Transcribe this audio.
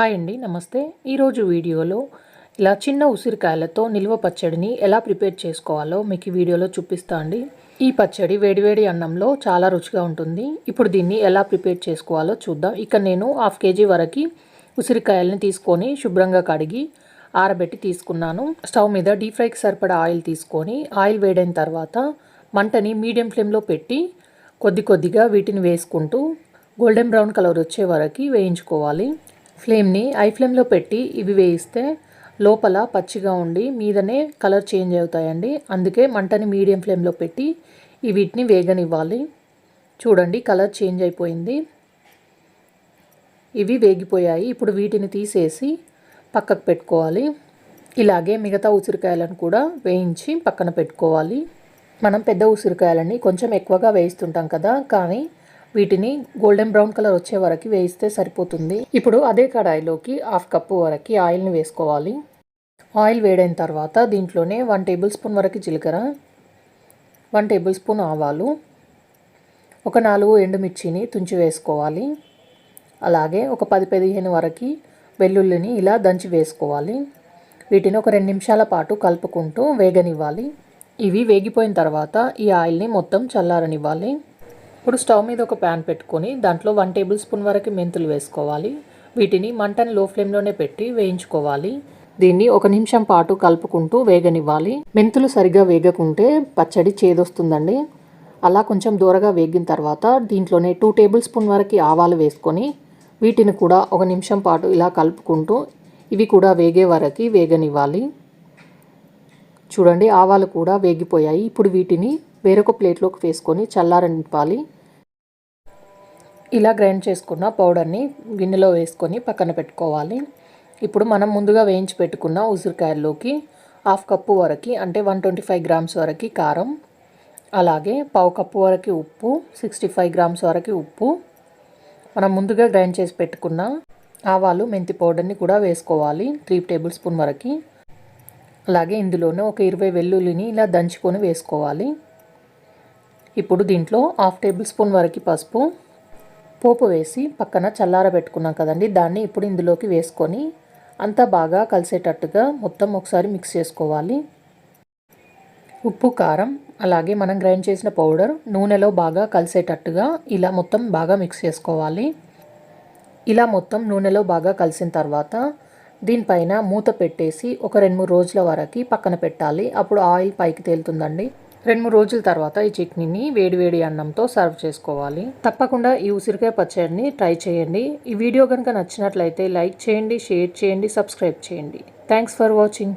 Hi అండి నమస్తే. ఈరోజు వీడియోలో ఇలా చిన్న ఉసిరికాయలతో నిల్వ పచ్చడిని ఎలా ప్రిపేర్ చేసుకోవాలో మీకు ఈ వీడియోలో చూపిస్తా అండి. ఈ పచ్చడి వేడివేడి అన్నంలో చాలా రుచిగా ఉంటుంది. ఇప్పుడు దీన్ని ఎలా ప్రిపేర్ చేసుకోవాలో చూద్దాం. ఇక్కడ నేను హాఫ్ కేజీ వరకు ఉసిరికాయలని తీసుకొని శుభ్రంగా కడిగి ఆరబెట్టి తీసుకున్నాను. స్టవ్ మీద డీప్ ఫ్రైకి సరిపడా ఆయిల్ తీసుకొని ఆయిల్ వేడైన తర్వాత మంటని మీడియం ఫ్లేమ్లో పెట్టి కొద్ది కొద్దిగా వీటిని వేసుకుంటూ గోల్డెన్ బ్రౌన్ కలర్ వచ్చే వరకు వేయించుకోవాలి. ఫ్లేమ్ని ఐ ఫ్లేమ్లో పెట్టి ఇవి వేయిస్తే లోపల పచ్చిగా ఉండి మీదనే కలర్ చేంజ్ అవుతాయండి. అందుకే మంటని మీడియం ఫ్లేమ్లో పెట్టి ఈ వీటిని వేగనివ్వాలి. చూడండి కలర్ చేంజ్ అయిపోయింది. ఇవి వేగిపోయాయి. ఇప్పుడు వీటిని తీసేసి పక్కకు పెట్టుకోవాలి. ఇలాగే మిగతా ఉసిరికాయలను కూడా వేయించి పక్కన పెట్టుకోవాలి. మనం పెద్ద ఉసిరికాయలని కొంచెం ఎక్కువగా వేయిస్తుంటాం కదా కానీ వీటిని గోల్డెన్ బ్రౌన్ కలర్ వచ్చే వరకు వేయిస్తే సరిపోతుంది. ఇప్పుడు అదే కడాయిలోకి హాఫ్ కప్పు వరకు ఆయిల్ని వేసుకోవాలి. ఆయిల్ వేడైన తర్వాత దీంట్లోనే వన్ టేబుల్ స్పూన్ వరకు జీలకర్ర వన్ టేబుల్ స్పూన్ ఆవాలు ఒక నాలుగు ఎండుమిర్చిని తుంచి వేసుకోవాలి. అలాగే ఒక పది పదిహేను వరకు వెల్లుల్లిని ఇలా దంచి వేసుకోవాలి. వీటిని ఒక రెండు నిమిషాల పాటు కలుపుకుంటూ వేగనివ్వాలి. ఇవి వేగిపోయిన తర్వాత ఈ ఆయిల్ని మొత్తం చల్లారనివ్వాలి. ఇప్పుడు స్టవ్ మీద ఒక ప్యాన్ పెట్టుకొని దాంట్లో వన్ టేబుల్ స్పూన్ వరకు మెంతులు వేసుకోవాలి. వీటిని మంటను లో ఫ్లేమ్లోనే పెట్టి వేయించుకోవాలి. దీన్ని ఒక నిమిషం పాటు కలుపుకుంటూ వేగనివ్వాలి. మెంతులు సరిగా వేగకుంటే పచ్చడి చేదొస్తుందండి. అలా కొంచెం దూరగా వేగిన తర్వాత దీంట్లోనే టూ టేబుల్ స్పూన్ వరకు ఆవాలు వేసుకొని వీటిని కూడా ఒక నిమిషం పాటు ఇలా కలుపుకుంటూ ఇవి కూడా వేగే వరకు వేగనివ్వాలి. చూడండి ఆవాలు కూడా వేగిపోయాయి. ఇప్పుడు వీటిని వేరొక ప్లేట్లోకి వేసుకొని చల్లారనిపాలి ఇలా గ్రైండ్ చేసుకున్న పౌడర్ని గిన్నెలో వేసుకొని పక్కన పెట్టుకోవాలి. ఇప్పుడు మనం ముందుగా వేయించి పెట్టుకున్న ఉసిరికాయల్లోకి హాఫ్ కప్పు వరకు అంటే వన్ ట్వంటీ ఫైవ్ గ్రామ్స్ వరకు కారం అలాగే పావు కప్పు వరకు ఉప్పు సిక్స్టీ ఫైవ్ గ్రామ్స్ వరకు ఉప్పు. మనం ముందుగా గ్రైండ్ చేసి పెట్టుకున్న ఆవాలు మెంతి పౌడర్ని కూడా వేసుకోవాలి త్రీ టేబుల్ స్పూన్ వరకు. అలాగే ఇందులోనే ఒక ఇరవై వెల్లుల్లిని ఇలా దంచుకొని వేసుకోవాలి. ఇప్పుడు దీంట్లో హాఫ్ టేబుల్ స్పూన్ వరకు పసుపు పోపు వేసి పక్కన చల్లారబెట్టుకున్నాం కదండి. దాన్ని ఇప్పుడు ఇందులోకి వేసుకొని అంతా బాగా కలిసేటట్టుగా మొత్తం ఒకసారి మిక్స్ చేసుకోవాలి. ఉప్పు కారం అలాగే మనం గ్రైండ్ చేసిన పౌడర్ నూనెలో బాగా కలిసేటట్టుగా ఇలా మొత్తం బాగా మిక్స్ చేసుకోవాలి. ఇలా మొత్తం నూనెలో బాగా కలిసిన తర్వాత దీనిపైన మూత పెట్టేసి ఒక రెండు మూడు రోజుల వరకు పక్కన పెట్టాలి. అప్పుడు ఆయిల్ పైకి తేలుతుందండి. రెండు మూడు రోజుల తర్వాత ఈ చట్నీని వేడివేడి అన్నంతో సర్వ్ చేసుకోవాలి. తప్పకుండా ఈ ఉసిరికాయ పచ్చడిని ట్రై చేయండి. ఈ వీడియో కనుక నచ్చినట్లయితే లైక్ చేయండి షేర్ చేయండి సబ్స్క్రైబ్ చేయండి. Thanks for watching.